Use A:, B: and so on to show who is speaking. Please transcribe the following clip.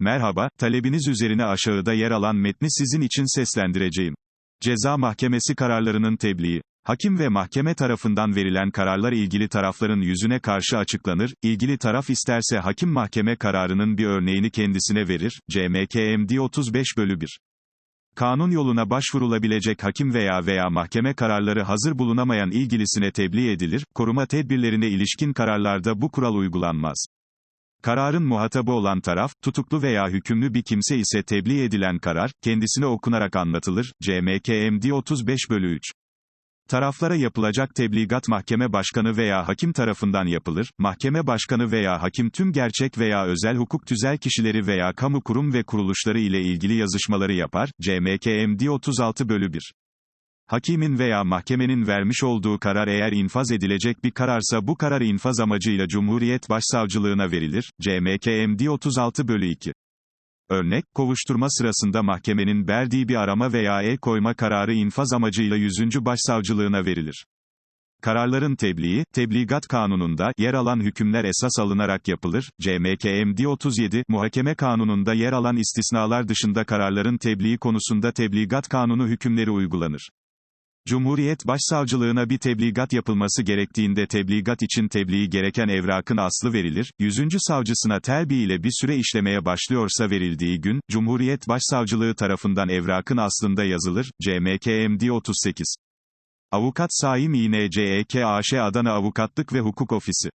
A: Merhaba, talebiniz üzerine aşağıda yer alan metni sizin için seslendireceğim. Ceza Mahkemesi kararlarının tebliği. Hakim ve mahkeme tarafından verilen kararlar ilgili tarafların yüzüne karşı açıklanır, ilgili taraf isterse hakim mahkeme kararının bir örneğini kendisine verir, CMKMD 35 bölü 1. Kanun yoluna başvurulabilecek hakim veya veya mahkeme kararları hazır bulunamayan ilgilisine tebliğ edilir, koruma tedbirlerine ilişkin kararlarda bu kural uygulanmaz. Kararın muhatabı olan taraf, tutuklu veya hükümlü bir kimse ise tebliğ edilen karar, kendisine okunarak anlatılır, CMKMD 35 bölü 3. Taraflara yapılacak tebligat mahkeme başkanı veya hakim tarafından yapılır, mahkeme başkanı veya hakim tüm gerçek veya özel hukuk tüzel kişileri veya kamu kurum ve kuruluşları ile ilgili yazışmaları yapar, CMKMD 36 bölü 1. Hakimin veya mahkemenin vermiş olduğu karar eğer infaz edilecek bir kararsa bu karar infaz amacıyla Cumhuriyet Başsavcılığına verilir, CMKMD 36 bölü 2. Örnek, kovuşturma sırasında mahkemenin verdiği bir arama veya el koyma kararı infaz amacıyla 100. Başsavcılığına verilir. Kararların tebliği, Tebligat Kanunu'nda yer alan hükümler esas alınarak yapılır. CMKMD 37, Muhakeme Kanunu'nda yer alan istisnalar dışında kararların tebliği konusunda Tebligat Kanunu hükümleri uygulanır. Cumhuriyet Başsavcılığına bir tebligat yapılması gerektiğinde tebligat için tebliği gereken evrakın aslı verilir, 100. savcısına terbi ile bir süre işlemeye başlıyorsa verildiği gün, Cumhuriyet Başsavcılığı tarafından evrakın aslında yazılır, CMKMD 38. Avukat Saim İNCEK AŞ Adana Avukatlık ve Hukuk Ofisi